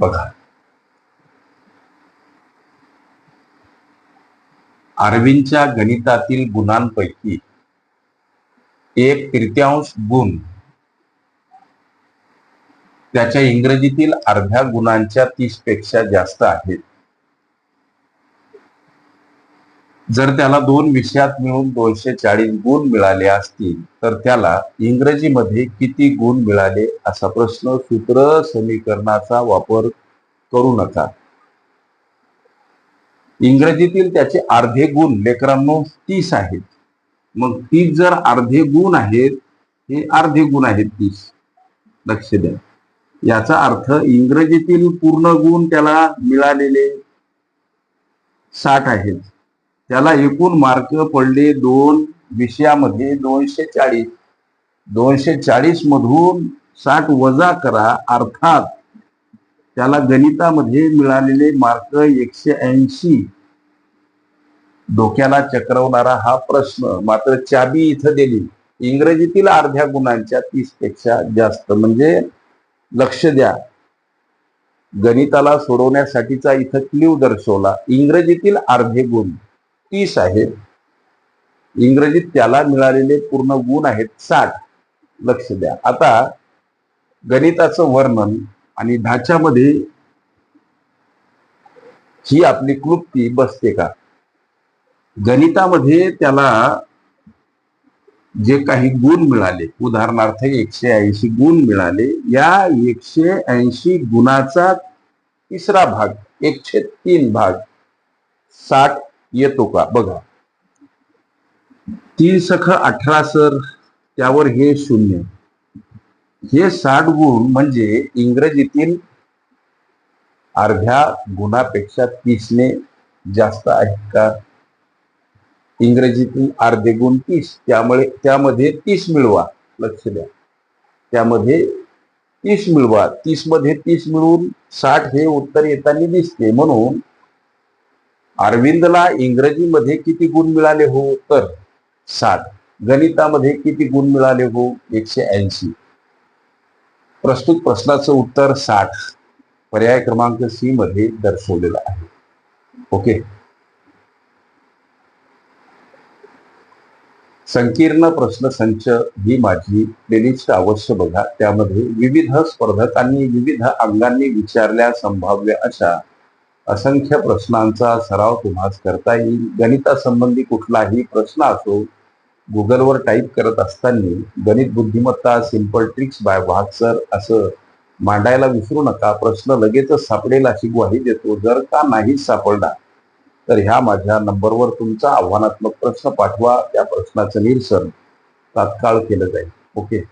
बघा. अरविंदच्या गणितातील गुणांपैकी एक तृतीयांश गुण त्याच्या इंग्रजीतील अर्ध्या गुणांच्या तीसपेक्षा जास्त आहेत. जर त्याला दोन विषयात मिळून दोनशे चाळीस गुण मिळाले असतील तर त्याला इंग्रजीमध्ये किती गुण मिळाले असा प्रश्न सूत्र समीकरणाचा वापर करू नका. इंग्रजीतील त्याचे अर्धे गुण लेकरांनो तीस आहेत. मग तीस जर अर्धे गुण आहेत हे अर्धे गुण आहेत तीस. लक्ष द्या. याचा अर्थ इंग्रजीतील पूर्ण गुण त्याला मिळालेले साठ आहेत. त्याला एकूण मार्क पडले दोन विषयामध्ये दोनशे चाळीस दोनशे चाळीस मधून साठ वजा करा अर्थात त्याला गणितामध्ये मिळालेले मार्क एकशे ऐंशी डोक्याला चक्रवणारा हा प्रश्न मात्र चाबी इथं दिली. इंग्रजीतील अर्ध्या गुणांच्या तीसपेक्षा जास्त. म्हणजे लक्ष द्या. गणिताला सोडवण्यासाठीचा इथं क्ल्यू दर्शवला. इंग्रजीतील अर्धे गुण. तीस आहेत इंग्रजीत त्याला मिळालेले पूर्ण गुण आहेत साठ. लक्ष द्या. आता गणिताचं वर्णन आणि ढाच्यामध्ये ही आपली क्लुप्ती बसते का? गणितामध्ये त्याला जे काही गुण मिळाले उदाहरणार्थ एकशे ऐंशी गुण मिळाले या एकशे ऐंशी गुणाचा तिसरा भाग एकशे तीन भाग साठ येतो का? बघा. तीन सख अठरा सर त्यावर हे शून्य. हे साठ गुण म्हणजे इंग्रजीतील अर्ध्या गुणापेक्षा तीसने जास्त आहेत का? इंग्रजीतील अर्धे गुण तीस. त्यामुळे त्यामध्ये तीस मिळवा. लक्ष द्या. त्यामध्ये तीस मिळवा. तीसमध्ये तीस मिळवून साठ हे उत्तर येताना दिसते. म्हणून अरविंदला इंग्रजीमध्ये किती गुण मिळाले हो? तर सात. गणितामध्ये किती गुण मिळाले हो? एकशे ऐंशी. प्रस्तुत प्रश्नाचं उत्तर साठ. पर्याय क्रमांक सी मध्ये दर्शवलेला आहे. ओके? संकीर्ण प्रश्नसंच ही माझी प्लेलिस्ट अवश्य बघा. त्यामध्ये विविध स्पर्धकांनी विविध अंगांनी विचारल्या संभाव्य अशा असंख्य प्रश्नांचा सराव तुम्हाला करता येईल. गणितासंबंधी कुठलाही प्रश्न असो गुगलवर टाईप करत असताना गणित बुद्धिमत्ता सिंपल ट्रिक्स बाय सर असं मांडायला विसरू नका. प्रश्न लगेचच सापडेल अशी ग्वाही देतो. जर का नाही सापडला तर ह्या माझ्या नंबरवर तुमचा आव्हानात्मक प्रश्न पाठवा. त्या प्रश्नाचं निरसन तात्काळ केलं जाईल. ओके?